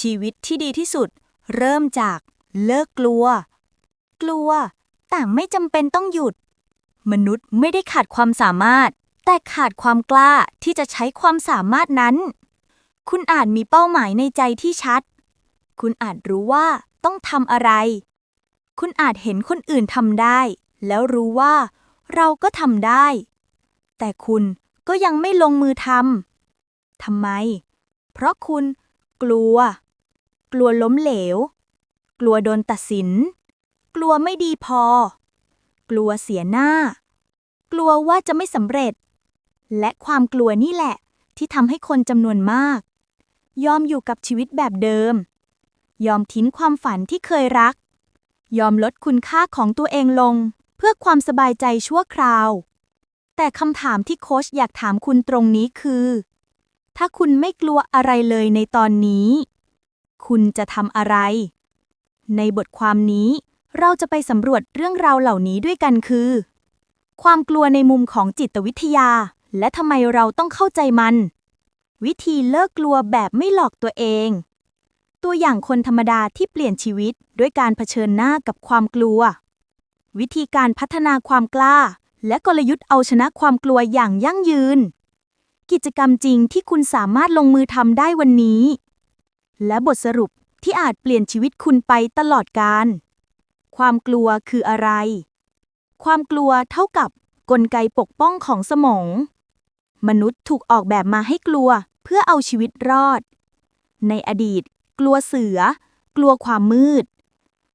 ชีวิตที่ดีที่สุด เริ่มจากเลิกกลัว กลัว แต่ไม่จำเป็นต้องหยุด มนุษย์ไม่ได้ขาดความสามารถ แต่ขาดความกล้าที่จะใช้ความสามารถนั้น คุณอาจมีเป้าหมายในใจที่ชัด คุณอาจรู้ว่าต้องทำอะไร คุณอาจเห็นคนอื่นทำได้ แล้วรู้ว่า เราก็ทำได้ แต่คุณก็ยังไม่ลงมือทำทำไม เพราะคุณกลัว กลัวล้มเหลว กลัวโดนตัดสิน กลัวไม่ดีพอ กลัวเสียหน้า กลัวว่าจะไม่สำเร็จ และความกลัวนี่แหละ ที่ทำให้คนจำนวนมาก ยอมอยู่กับชีวิตแบบเดิม ยอมทิ้งความฝันที่เคยรัก ยอมลดคุณค่าของตัวเองลง เพื่อความสบายใจชั่วคราว แต่คำถามที่โค้ชอยากถามคุณตรงนี้คือ ถ้าคุณไม่กลัวอะไรเลยในตอนนี้ คุณจะทำอะไร ในบทความนี้ เราจะไปสำรวจเรื่องราวเหล่านี้ด้วยกันคือ ความกลัวในมุมของจิตวิทยา และทำไมเราต้องเข้าใจมัน วิธีเลิกกลัวแบบไม่หลอกตัวเอง ตัวอย่างคนธรรมดาที่เปลี่ยนชีวิตด้วยการเผชิญหน้ากับความกลัว วิธีการพัฒนาความกล้า และกลยุทธ์เอาชนะความกลัวอย่างยั่งยืน กิจกรรมจริงที่คุณสามารถลงมือทำได้วันนี้ และบทสรุปที่อาจเปลี่ยนชีวิตคุณไปตลอดกาลความกลัวคืออะไร ความกลัวเท่ากับกลไกปกป้องของสมอง มนุษย์ถูกออกแบบมาให้กลัวเพื่อเอาชีวิตรอด ในอดีต กลัวเสือ กลัวความมืด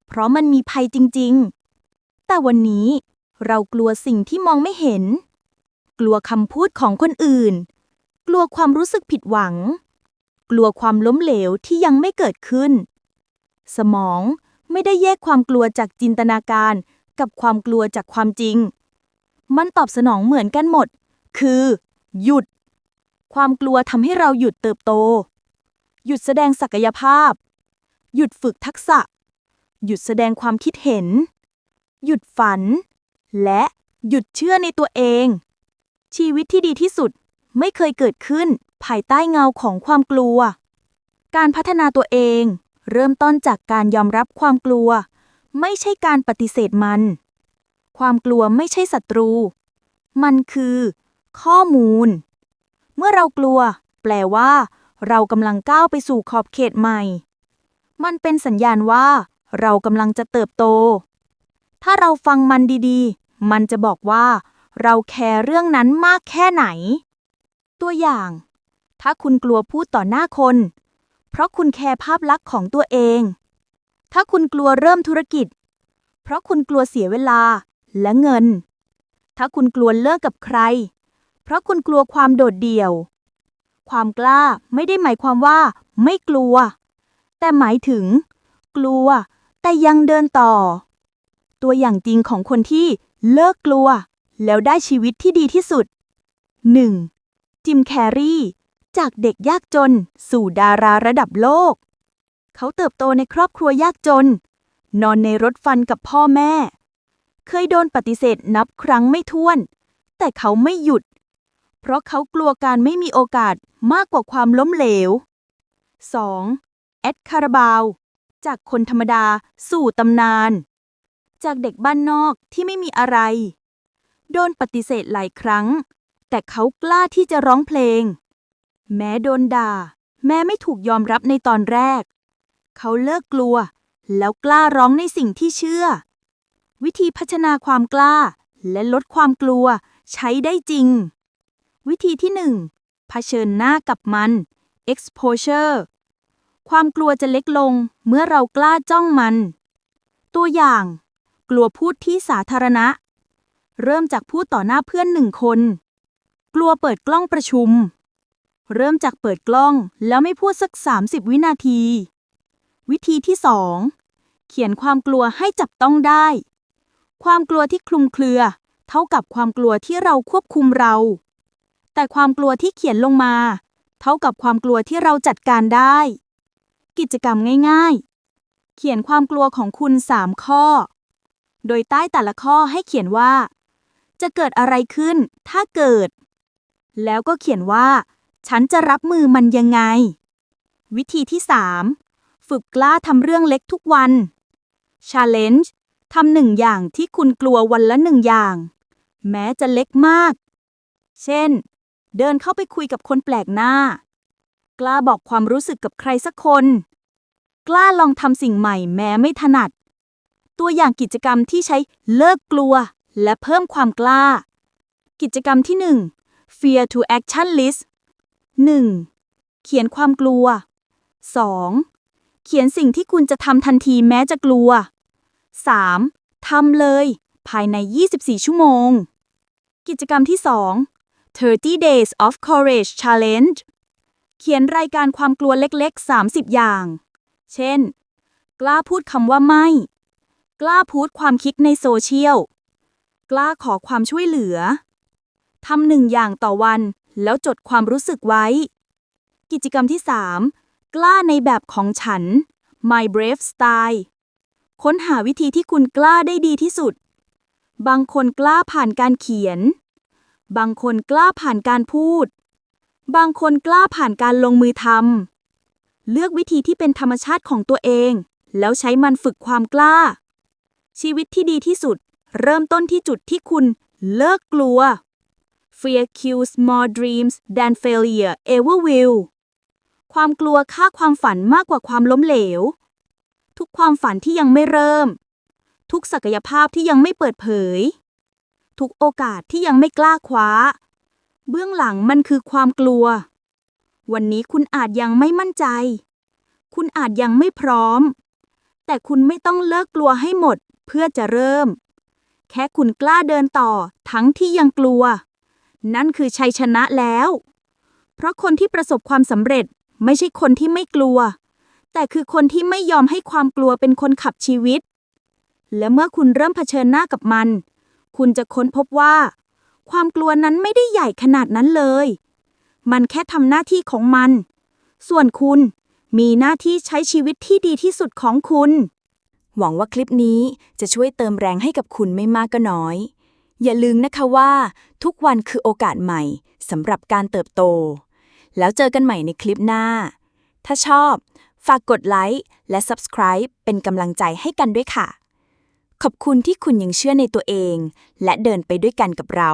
เพราะมันมีภัยจริง ๆ แต่วันนี้เรากลัวสิ่งที่มองไม่เห็น กลัวคำพูดของคนอื่น กลัวความรู้สึกผิดหวัง กลัวความล้มเหลวที่ยังไม่เกิดขึ้น สมองไม่ได้แยกความกลัวจากจินตนาการ กับความกลัวจากความจริง มันตอบสนองเหมือนกันหมด คือ หยุด ความกลัวทำให้เราหยุดเติบโต หยุดแสดงศักยภาพ หยุดฝึกทักษะ หยุดแสดงความคิดเห็น หยุดฝัน และหยุดเชื่อในตัวเอง ชีวิตที่ดีที่สุด ไม่เคยเกิดขึ้น ภายใต้เงาของความกลัว การพัฒนาตัวเอง เริ่มต้นจากการยอมรับความกลัว ไม่ใช่การปฏิเสธมัน ความกลัวไม่ใช่ศัตรู มันคือ ข้อมูล เมื่อเรากลัว แปลว่า เรากำลังก้าวไปสู่ขอบเขตใหม่ มันเป็นสัญญาณว่า เรากำลังจะเติบโต ถ้าเราฟังมันดีๆ มันจะบอกว่า เราแคร์เรื่องนั้นมากแค่ไหน ตัวอย่าง ถ้าคุณกลัวพูดต่อหน้าคน เพราะคุณแคร์ภาพลักษณ์ของตัวเอง ถ้าคุณกลัวเริ่มธุรกิจ เพราะคุณกลัวเสียเวลาและเงิน ถ้าคุณกลัวเลิกกับใคร เพราะคุณกลัวความโดดเดี่ยว ความกล้าไม่ได้หมายความว่า ไม่กลัว แต่หมายถึง กลัว แต่ยังเดินต่อ ตัวอย่างจริงของคนที่เลิกกลัว แล้วได้ชีวิตที่ดีที่สุด 1. จิมแคร์รีจากเด็กยากจน สู่ดาราระดับโลก เขาเติบโตในครอบครัวยากจน นอนในรถฟันกับพ่อแม่ เคยโดนปฏิเสธนับครั้งไม่ถ้วน แต่เขาไม่หยุด เพราะเขากลัวการไม่มีโอกาสมากกว่าความล้มเหลว 2. แอดคาราบาว จากคนธรรมดาสู่ตำนาน จากเด็กบ้านนอกที่ไม่มีอะไร โดนปฏิเสธหลายครั้ง แต่เขากล้าที่จะร้องเพลง แม้โดนด่า แม้ไม่ถูกยอมรับในตอนแรก เขาเลิกกลัว แล้วกล้าร้องในสิ่งที่เชื่อ วิธีพัฒนาความกล้า และลดความกลัวใช้ได้จริง วิธีที่ 1. เผชิญหน้ากับมัน exposure ความกลัวจะเล็กลงเมื่อเรากล้าจ้องมัน ตัวอย่าง กลัวพูดที่สาธารณะ เริ่มจากพูดต่อหน้าเพื่อนหนึ่งคน กลัวเปิดกล้องประชุม เริ่มจากเปิดกล้องแล้วไม่พูดสัก 30 วินาที วิธีที่ 2. เขียนความกลัวให้จับต้องได้ ความกลัวที่คลุมเครือ เท่ากับความกลัวที่เราควบคุมเรา แต่ความกลัวที่เขียนลงมา เท่ากับความกลัวที่เราจัดการได้ กิจกรรมง่าย ๆ เขียนความกลัวของคุณ 3 ข้อ โดยใต้แต่ละข้อให้เขียนว่าจะเกิดอะไรขึ้น ถ้าเกิด แล้วก็เขียนว่า ฉันจะรับมือมันยังไง วิธีที่ฝึกกล้าทำเรื่องเล็กทุกวัน Challenge ทำหนึ่งอย่างที่คุณกลัววันละหนึ่งอย่าง แม้จะเล็กมาก เช่น เดินเข้าไปคุยกับคนแปลกหน้า กล้าบอกความรู้สึกกับใครสักคน กล้าลองทำสิ่งใหม่แม้ไม่ถนัด ตัวอย่างกิจกรรมที่ใช้เลิกกลัวและเพิ่มความกล้า กิจกรรมที่ 1 Fear to Action List 1. เขียนความกลัว 2. เขียนสิ่งที่คุณจะทำทันทีแม้จะกลัว 3. ทำเลย ภายใน 24 ชั่วโมง กิจกรรมที่ 2 30 Days of Courage Challenge เขียนรายการความกลัวเล็ก ๆ 30 อย่าง เช่น กล้าพูดคำว่าไม่ กล้าพูดความคิดในโซเชียล กล้าขอความช่วยเหลือ ทำหนึ่งอย่างต่อวัน แล้วจดความรู้สึกไว้ กิจกรรมที่ 3 กล้าในแบบของฉัน My Brave Style ค้นหาวิธีที่คุณกล้าได้ดีที่สุด บางคนกล้าผ่านการเขียน บางคนกล้าผ่านการพูด บางคนกล้าผ่านการลงมือทำ เลือกวิธีที่เป็นธรรมชาติของตัวเอง แล้วใช้มันฝึกความกล้า ชีวิตที่ดีที่สุด เริ่มต้นที่จุดที่คุณเลิกกลัว Fear kills more dreams than failure ever will ความกลัวฆ่าความฝันมากกว่าความล้มเหลว ทุกความฝันที่ยังไม่เริ่ม ทุกศักยภาพที่ยังไม่เปิดเผย ทุกโอกาสที่ยังไม่กล้าคว้า เบื้องหลังมันคือความกลัว วันนี้คุณอาจยังไม่มั่นใจ คุณอาจยังไม่พร้อม แต่คุณไม่ต้องเลิกกลัวให้หมดเพื่อจะเริ่ม แค่คุณกล้าเดินต่อทั้งที่ยังกลัว นั่นคือชัยชนะแล้ว เพราะคนที่ประสบความสำเร็จไม่ใช่คนที่ไม่กลัว แต่คือคนที่ไม่ยอมให้ความกลัวเป็นคนขับชีวิต และเมื่อคุณเริ่มเผชิญหน้ากับมัน คุณจะค้นพบว่า ความกลัวนั้นไม่ได้ใหญ่ขนาดนั้นเลย มันแค่ทำหน้าที่ของมัน ส่วนคุณมีหน้าที่ใช้ชีวิตที่ดีที่สุดของคุณ หวังว่าคลิปนี้จะช่วยเติมแรงให้กับคุณไม่มากก็น้อย อย่าลืมนะคะว่า ทุกวันคือโอกาสใหม่สำหรับการเติบโต แล้วเจอกันใหม่ในคลิปหน้า ถ้าชอบ ฝากกดไลค์และ Subscribe เป็นกำลังใจให้กันด้วยค่ะ ขอบคุณที่คุณยังเชื่อในตัวเอง และเดินไปด้วยกันกับเรา